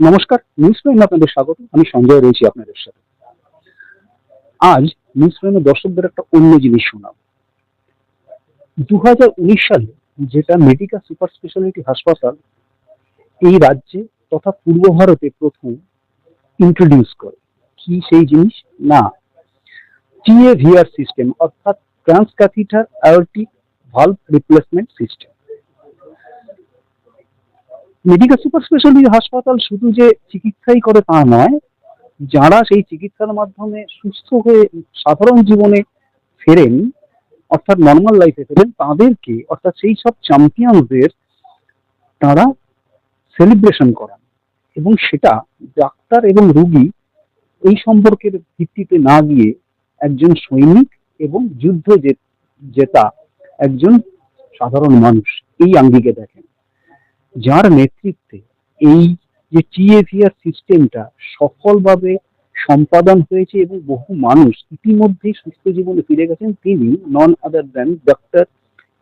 নমস্কার, নিউজ প্রাইমে আপনাদের স্বাগত। আমি সঞ্জয় রয়েছি আপনাদের সাথে। আজ নিউজ প্রাইমের দর্শকদের একটা অন্য জিনিস শোনাব। দু সালে যেটা মেডিকা সুপার স্পেশালিটি হাসপাতাল এই রাজ্যে তথা পূর্ব ভারতে প্রথম ইন্ট্রোডিউস করে। কি সেই জিনিস? না টিএভিআর সিস্টেম অর্থাৎ transcatheter aortic valve replacement system medical super speciality হাসপাতাল শুধু যে চিকিৎসাই করে তা নয়, যারা সেই চিকিৎসার মাধ্যমে সুস্থ হয়ে সাধারণ জীবনে ফেরেন, অর্থাৎ নর্মাল লাইফে ফেরেন, তাদেরকে, অর্থাৎ সেই সব চ্যাম্পিয়নদের তারা সেলিব্রেশন করান। এবং সেটা ডাক্তার এবং রুগী এই সম্পর্কের ভিত্তিতে না গিয়ে একজন সৈনিক এবং যুদ্ধ জেতা একজন সাধারণ মানুষ, এই আঙ্গিকে দেখেন। যার নেতৃত্বে এই যে টিএভিআর সিস্টেমটা সফলভাবে সম্পাদন হয়েছে এবং বহু মানুষ ইতিমধ্যেই সুস্থ জীবনে ফিরে গেছেন, তিনি none other than doctor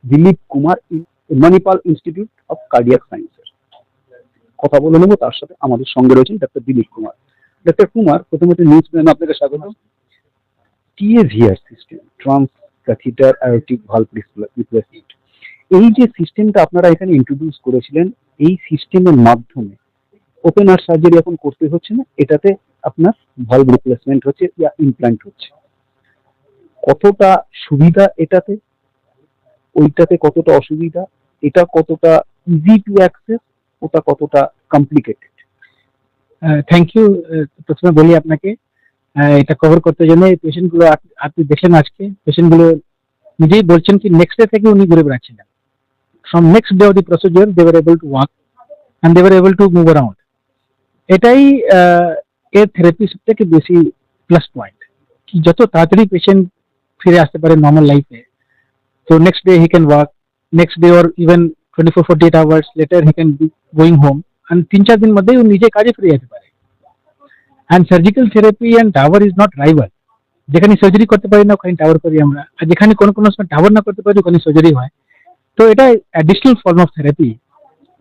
Dilip Kumar Manipal institute of cardiac সায়েন্সের কথা বলে নেব, তার সাথে আমাদের সঙ্গে রয়েছেন ডক্টর দিলীপ কুমার। ডক্টর কুমার, প্রথমত নিউজ প্যানে আপনাকে স্বাগত TAVR system transcatheter aortic valve replacement এই যে সিস্টেমটা আপনারা এখানে ইন্ট্রোডিউস করেছিলেন এই সিস্টেমের মাধ্যমে ওপেন হার্ট সার্জারি এখন করতে হচ্ছে না, এটাতে আপনার ভালভ রিপ্লেসমেন্ট হচ্ছে ইয়া ইমপ্ল্যান্ট হচ্ছে। কতটা সুবিধা এটাতে? ওইটাতে কতটা অসুবিধা? এটা কতটা ইজি টু অ্যাক্সেস ওটা কতটা কমপ্লিকেটেড থ্যাংক ইউ প্রথমে বলি আপনাকে এটা কভার করতে জন্য পেশেন্টগুলো আপনি দেখলেন আজকে পেশেন্টগুলো নিজেই বলছেন কি নেক্সট ডে থেকে উনি ঘুরে বেড়াচ্ছিলেন। From next day of the procedure they were able to walk and they were able to move around এটাই আহ, এর থেরাপি সব থেকে বেশি প্লাস পয়েন্ট কি যত তাড়াতাড়ি পেশেন্ট ফিরে আসতে পারে নর্মাল লাইফে তো next day he can walk next day or even twenty four forty eight hours later he can be going home and তিন চার দিন মধ্যেই ও নিজে কাজে ফিরে যেতে পারে and surgical therapy and tower is not rival যেখানে সার্জারি করতে পারি না ওখানে টাওয়ার করি আমরা আর যেখানে কোনো কোনো সময় টাওয়ার না করতে পারি ওখানে সার্জারি হয় তো এটা additional form of therapy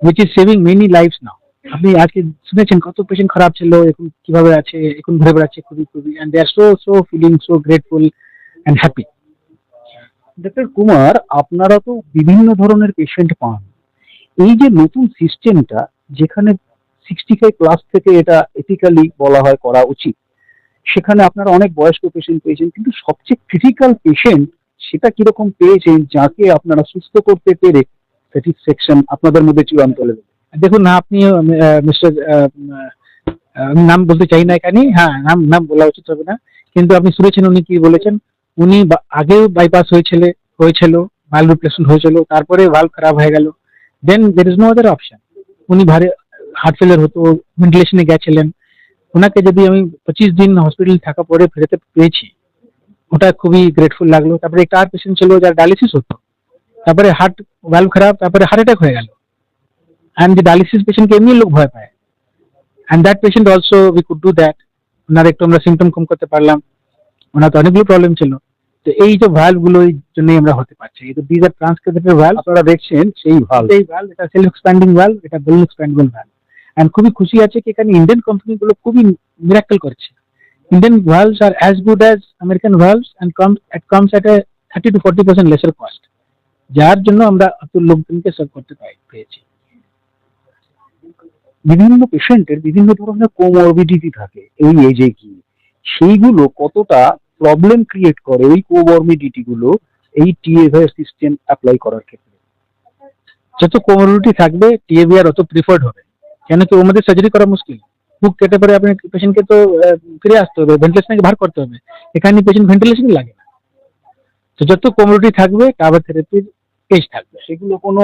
which is saving many lives now আপনি আজকে শুনেছেন কত পেশেন্ট খারাপ ছিল, এখন কীভাবে আছে, এখন ঘুরে বেড়াচ্ছে খুবই খুবই and they are so so feeling so grateful and happy doctor Kumar আপনারা তো বিভিন্ন ধরনের পেশেন্ট পান। এই যে নতুন সিস্টেমটা যেখানে সিক্সটি ফাইভ প্লাস থেকে এটা এথিক্যালি বলা হয় করা উচিত, সেখানে আপনারা অনেক বয়স্ক পেশেন্ট পেয়েছেন, কিন্তু সবচেয়ে ক্রিটিক্যাল পেশেন্ট সেটা কীরকম পেয়েছেন যাকে আপনারা সুস্থ করতে পেরে স্যাটিসফ্যাকশন আপনাদের মধ্যে চূড়ান্ত লেভেল দেখুন না, আপনি মিস্টার নাম বলতে চাই না এখানে। হ্যাঁ নাম নাম বলা উচিত হবে না। কিন্তু আপনি শুনেছেন উনি কি বলেছেন? উনি আগেও বাইপাস হয়েছিল হয়েছিল ভাল্ভ রিপ্লেসমেন্ট হয়েছিল, তারপরে ভাল্ভ খারাপ হয়ে গেল। Then there is no other option উনি ভারে হার্ট ফেলিয়ার হতো ভেন্টিলেশনে গেছিলেন। ওনাকে যদি আমি পঁচিশ দিন হসপিটাল থাকা পরে ফেরতে পেয়েছি ওটা খুবই গ্রেটফুল লাগল। তারপরে একটা আর পেশেন্ট ছিল যার ডায়ালিসিস হতো। তারপরে হার্ট ভাল্ভ খারাপ তারপরে হার্ট অ্যাটাক হয়ে গেল। And the dialysis patient কে এমনি লোক ভয় পায়। And that patient also we could do that ওনার একটু আমরা সিমটম কম করতে পারলাম। ওনার তো অনেকগুলো প্রবলেম ছিল। তো এই যে ভালভগুলো এই জন্যই আমরা হতে পারছি। তো দিজ আর ট্রান্সক্রিপ্টেড ভালভ আপনারা দেখছেন সেই ভালো এই ভালভ এটা সেলফ এক্সপ্যান্ডিং ভালভ এটা বেল এক্সপ্যান্ডেবল ভালভ এন্ড খুবই খুশি আছে কি এখানে ইন্ডিয়ান কোম্পানি গুলো খুবই মিরাকল করছে। Indian valves are as good as American valves and comes at comes at a thirty to forty percent lesser cost যার জন্য আমরা এত লোকজনকে সার্ভ করতে পেয়েছি। বিভিন্ন পেশেন্টের বিভিন্ন ধরনের কোমরবিডিটি থাকে, এই এজে কি সেইগুলো কতটা প্রবলেম ক্রিয়েট করে ওই কোমরবিডিটি গুলো, এই টিএভিআর সিস্টেম অ্যাপ্লাই করার ক্ষেত্রে। যত কোমোডিটি থাকবে টিএবিআর অত প্রিফার্ড হবে। কেন কি ওর সার্জারি করা মুশকিল? বুক কেটে পরে আপনি পেশেন্টকে তো ফিরে আসতে হবে ভেন্টিলেশনকে বার করতে হবে। এখানে পেশেন্ট ভেন্টিলেশন লাগে না। তো যত কোমোডিটি থাকবে টাওয়ার থেরাপির এজ থাকবে। সেগুলো কোনো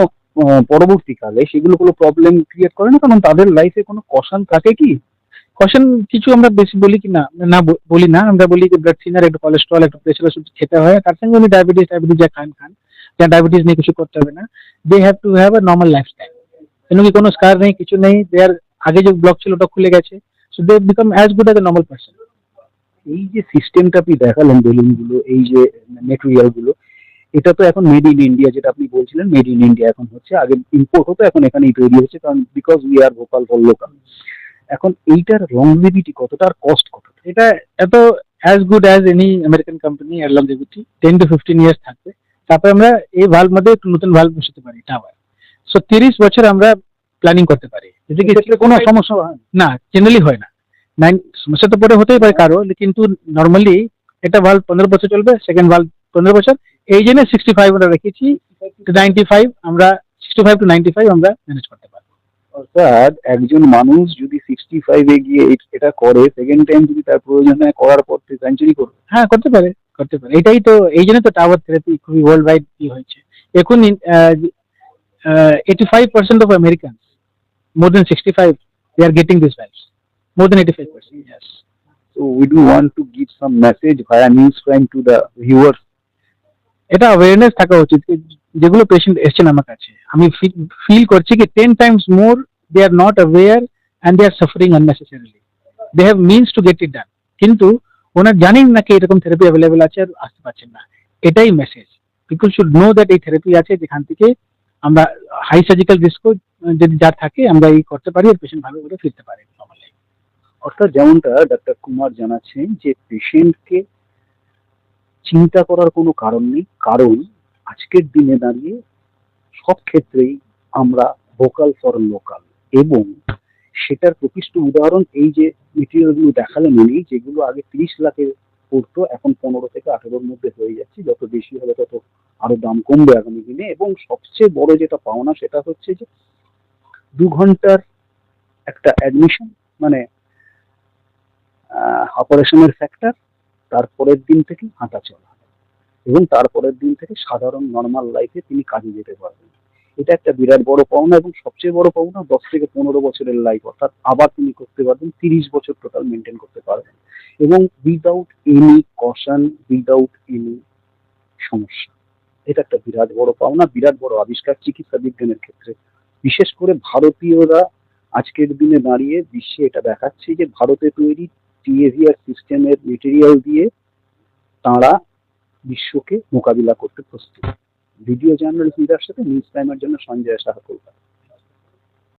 পরবর্তীকালে সেগুলো কোনো প্রবলেম ক্রিয়েট করে না কারণ তাদের লাইফে কোনো কশন থাকে কি? কশন কিছু আমরা বেশি বলি কি না না বলি না। আমরা বলি যে ব্লাড থিনার একটু কোলেস্ট্রল একটু প্রেশার ওষুধ খেতে হয়। তার সঙ্গে উনি ডায়াবেটিস ডায়াবেটিস যা খান খান। যা ডায়াবেটিস নিয়ে কিছু করতে হবে না। They have to have a normal lifestyle কেন কি কোনো স্কার নেই কিছু নেই। দেয়ার আগে যে ব্লক ছিল ওটা খুলে গেছে। So they become as good as a normal person এই যে সিস্টেমটা আপনি দেখালেন বেলুনগুলো এই যে মেটেরিয়ালগুলো এটা তো এখন মেড ইন ইন্ডিয়া যেটা আপনি বলছিলেন মেড ইন ইন্ডিয়া এখন হচ্ছে। আগে ইম্পোর্ট হতো এখন এখানেই তৈরি হচ্ছে কারণ because we are vocal for local এখন এইটার লংলিভিটি কতটা আর কস্ট কতটা? এটা এত as good as any American company এর longevity ten to fifteen years থাকবে। তারপরে আমরা এই ভাল্ব মধ্যে একটু নতুন ভাল্ব বসাতে পারি টাওয়ার সো তিরিশ বছর আমরা প্ল্যানিং করতে পারি। যদি এক্ষেত্রে কোনো সমস্যা হয় না। জেনারেলি হয় না। নাইন সমস্যা তো পরে হতেই পারে কারও কিন্তু নর্মালি এটা ভাল্ব পনেরো বছর চলবে সেকেন্ড ভাল্ব পনেরো বছর। এই জন্য সিক্সটি ফাইভ আমরা রেখেছি নাইনটি ফাইভ আমরা sixty five to ninety five আমরা ম্যানেজ করতে পারব। অর্থাৎ একজন মানুষ যদি সিক্সটি ফাইভে গিয়ে এটা করে সেকেন্ড টাইম যদি তার প্রয়োজন হয় করার পর সেঞ্চুরি করবে। হ্যাঁ করতে পারে করতে পারে। এটাই তো এই জন্য তো টাওয়ার থেরাপি খুবই ওয়ার্ল্ড ওয়াইড কি হয়েছে এখন eighty five percent of American more than sixty five they getting more than eighty five percent yes So we do want to give some message via news prime to the viewers. এটা awareness থাকা উচিত। যেগুলো patient এসছেন আমার কাছে। আমি feel করছি কি ten times more they are not aware and they are suffering unnecessarily they have means to get it done কিন্তু ওনার জানেন না কি এরকম থেরাপি অ্যাভেলেবেল আছে আর আসতে পারছেন না। এটাই message people should know that এই থেরাপি আছে যেখান থেকে আমরা হাই সার্জিক্যাল রিস্কও যদি যার থাকে, আমরা এই করতে পারি আর পেশেন্ট ভালো করে ফিরতে পারে। নর্মালি অর্থাৎ যেমনটা ডাক্তার কুমার জানাচ্ছেন যে পেশেন্টকে চিন্তা করার কোনো কারণ নেই, কারণ আজকের দিনে দাঁড়িয়ে সব ক্ষেত্রেই আমরা ভোকাল ফর লোকাল এবং সেটার প্রকৃষ্ট উদাহরণ এই যে মেটেরিয়ালগুলো দেখালেন উনি, যেগুলো আগে তিরিশ লাখের পড়তো, এখন পনেরো থেকে আঠেরোর মধ্যে হয়ে যাচ্ছে। যত বেশি হবে, তত আরও দাম কমবে আগামী দিনে। এবং সবচেয়ে বড় যেটা পাওনা, সেটা হচ্ছে যে দু ঘণ্টার একটা অ্যাডমিশন মানে অপারেশনের ফ্যাক্টর তারপরের দিন থেকে হাঁটা চলা। এবং তারপরের দিন থেকে সাধারণ নর্মাল লাইফে তিনি কাজে যেতে পারবেন। এটা একটা বিরাট বড় পাওনা এবং সবচেয়ে বড় পাওনা দশ থেকে পনেরো বছরের লাইফ অর্থাৎ আবার তিনি করতে পারবেন, তিরিশ বছর টোটাল মেনটেন করতে পারবেন। এবং without any caution without any সমস্যা। এটা একটা বিরাট বড় পাওনা, বিরাট বড় আবিষ্কার চিকিৎসা বিজ্ঞানের ক্ষেত্রে। বিশেষ করে ভারতীয়রা আজকের দিনে দাঁড়িয়ে বিশ্বে এটা দেখাচ্ছে যে ভারতে তৈরি টিএভিআর সিস্টেমের মেটেরিয়াল দিয়ে তারা বিশ্বকে মোকাবিলা করতে প্রস্তুত। ভিডিও জার্নালিস্টদের সাথে নিউজ টাইমের জন্য সঞ্জয় সাহা কলকাতা।